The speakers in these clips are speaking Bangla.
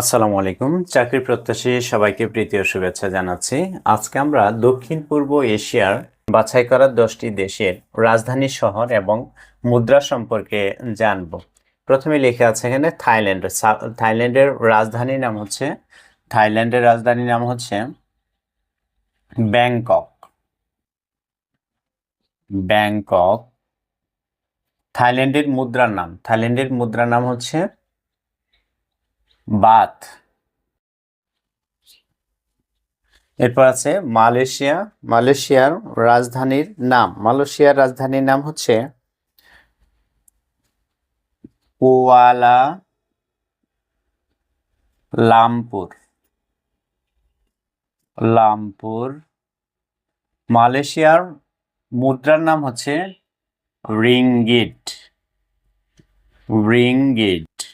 আসসালামু আলাইকুম। চাকরি প্রত্যাশী সবাইকে প্রীতি ও শুভেচ্ছা জানাচ্ছি। আজকে আমরা দক্ষিণ পূর্ব এশিয়ার বাছাই করা দশটি দেশের রাজধানী শহর এবং মুদ্রা সম্পর্কে জানব। প্রথমে লেখা আছে এখানে থাইল্যান্ড। থাইল্যান্ডের রাজধানীর নাম হচ্ছে, থাইল্যান্ডের রাজধানীর নাম হচ্ছে ব্যাংকক। ব্যাংকক। থাইল্যান্ডের মুদ্রার নাম। থাইল্যান্ডের মুদ্রার নাম হচ্ছে বাথ এরপর আছে মালয়েশিয়া। মালয়েশিয়ার রাজধানীর নাম। মালয়েশিয়ার রাজধানীর নাম হচ্ছে কুয়ালা লামপুর। লামপুর মালয়েশিয়ার মুদ্রার নাম হচ্ছে রিঙ্গিট রিঙ্গিট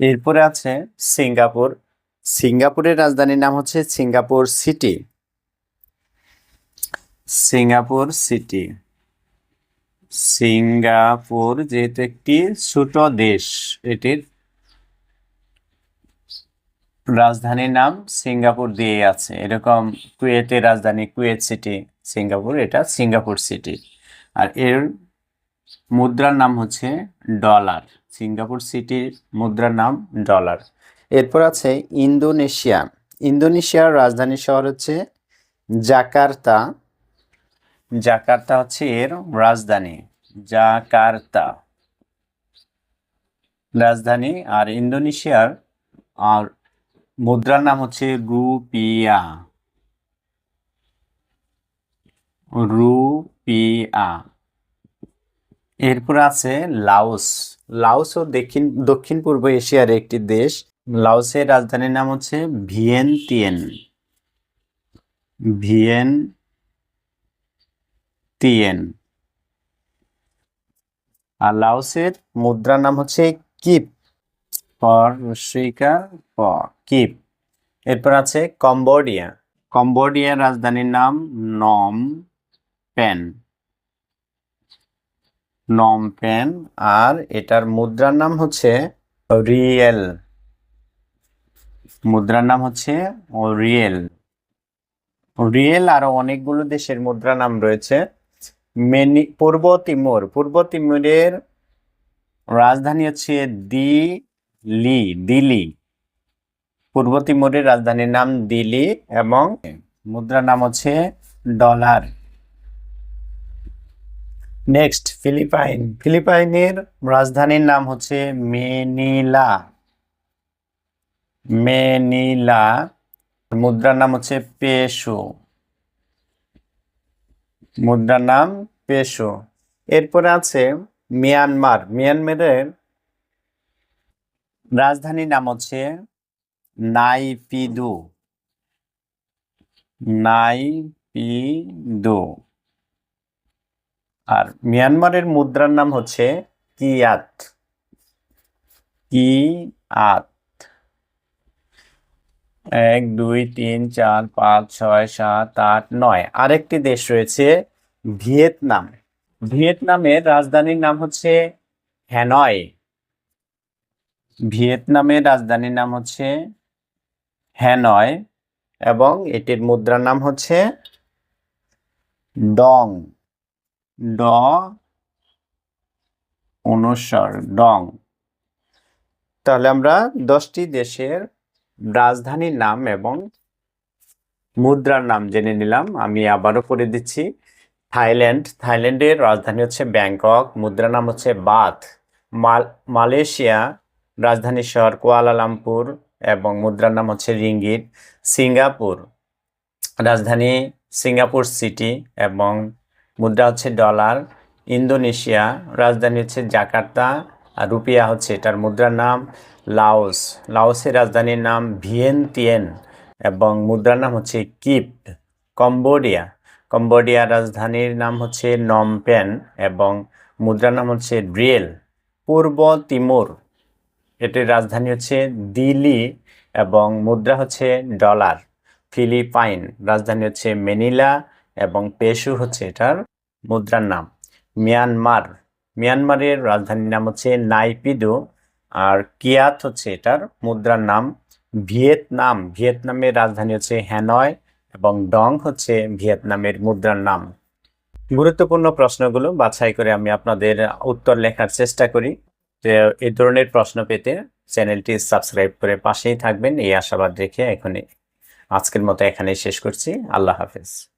এরপরে আছে সিঙ্গাপুর। সিঙ্গাপুরের রাজধানীর নাম হচ্ছে Singapore city. Singapore city. Singapore যেহেতু একটি ছোট দেশ, এটির রাজধানীর নাম সিঙ্গাপুর দিয়ে আছে। এরকম কুয়েতের রাজধানী, কুয়েত সিটি, সিঙ্গাপুর, এটা সিঙ্গাপুর সিটি। আর এর মুদ্রার নাম হচ্ছে ডলার। সিঙ্গাপুর সিটির মুদ্রার নাম ডলার। এরপর আছে ইন্দোনেশিয়া। ইন্দোনেশিয়ার রাজধানী শহর হচ্ছে জাকার্তা। জাকার্তা হচ্ছে এর রাজধানী, জাকার্তা। রাজধানী আর ইন্দোনেশিয়ার আর মুদ্রার নাম হচ্ছে রুপিয়া। রুপিয়া। এরপর আছে লাওস। লাওস ও দক্ষিণ দক্ষিণ পূর্ব এশিয়ার একটি দেশ। লাওসের রাজধানীর নাম হচ্ছে ভিয়েনতিয়েন। ভিয়েন তিয়েন আর লাওসের মুদ্রার নাম হচ্ছে কিপ। পর রস্বইকার প, কিপ। এরপর আছে কম্বোডিয়া। কম্বোডিয়ার রাজধানীর নাম নম পেন। নমপেন আর এটার মুদ্রার নাম হচ্ছে রিয়েল। মুদ্রার নাম হচ্ছে রিয়েল। রিয়েল আরও অনেকগুলো দেশের মুদ্রা নাম রয়েছে। মেনি পূর্ব তিমুর। পূর্ব তিমুরের রাজধানী হচ্ছে দিলি দিলি পূর্ব তিমুরের রাজধানীর নাম দিলি এবং মুদ্রার নাম হচ্ছে ডলার। নেক্সট ফিলিপাইন ফিলিপাইনের রাজধানীর নাম হচ্ছে মেনিলা মেনিলা মুদ্রার নাম হচ্ছে পেসো মুদ্রার নাম পেসো এরপরে আছে মিয়ানমার মিয়ানমারের রাজধানীর নাম হচ্ছে নাইপিদু নাইপিদু আর মিয়ানমারের মুদ্রার নাম হচ্ছে কিয়াত। কিয়াত। এক, দুই, তিন, চার, পাঁচ, ছয়, সাত, আট, নয়। আরেকটি দেশ রয়েছে ভিয়েতনাম। ভিয়েতনামের রাজধানীর নাম হচ্ছে হ্যানয়। ভিয়েতনামের রাজধানীর নাম হচ্ছে হ্যানয় এবং এটির মুদ্রার নাম হচ্ছে ডং। ড অনুস্বর ডং। তাহলে আমরা দশটি দেশের রাজধানীর নাম এবং মুদ্রার নাম জেনে নিলাম। আমি আবারও পড়ে দিচ্ছি। থাইল্যান্ড। থাইল্যান্ডের রাজধানী হচ্ছে ব্যাংকক। মুদ্রার নাম হচ্ছে বাথ মাল, মালয়েশিয়া রাজধানী শহর কুয়ালালামপুর এবং মুদ্রার নাম হচ্ছে রিঙ্গিট সিঙ্গাপুর। রাজধানী সিঙ্গাপুর সিটি এবং মুদ্রা হচ্ছে ডলার, ইন্দোনেশিয়া, রাজধানী হচ্ছে জাকার্তা, আর রুপিয়া হচ্ছে এটার মুদ্রার নাম লাওস। লাওসের রাজধানীর নাম ভিয়েনতিয়েন এবং মুদ্রার নাম হচ্ছে কিপ, কম্বোডিয়া। কম্বোডিয়ার রাজধানীর নাম হচ্ছে নমপেন এবং মুদ্রার নাম হচ্ছে রিয়েল পূর্ব তিমুর। এটির রাজধানী হচ্ছে দিল্লি এবং মুদ্রা হচ্ছে ডলার, ফিলিপাইন। রাজধানী হচ্ছে মেনিলা এবং পেশু হচ্ছে এটার মুদ্রার নাম। মিয়ানমার। মিয়ানমারের রাজধানীর নাম হচ্ছে নাইপিদো আর কিয়াত হচ্ছে এটার মুদ্রার নাম। ভিয়েতনাম। ভিয়েতনামের রাজধানী হচ্ছে হ্যানয় এবং ডং হচ্ছে ভিয়েতনামের মুদ্রার নাম। গুরুত্বপূর্ণ প্রশ্নগুলো বাছাই করে আমি আপনাদের উত্তর লেখার চেষ্টা করি। যে এই ধরনের প্রশ্ন পেতে চ্যানেলটি সাবস্ক্রাইব করে পাশেই থাকবেন। এই আশাবাদ রেখে এখানে আজকের মতো এখানেই শেষ করছি। আল্লাহ হাফেজ।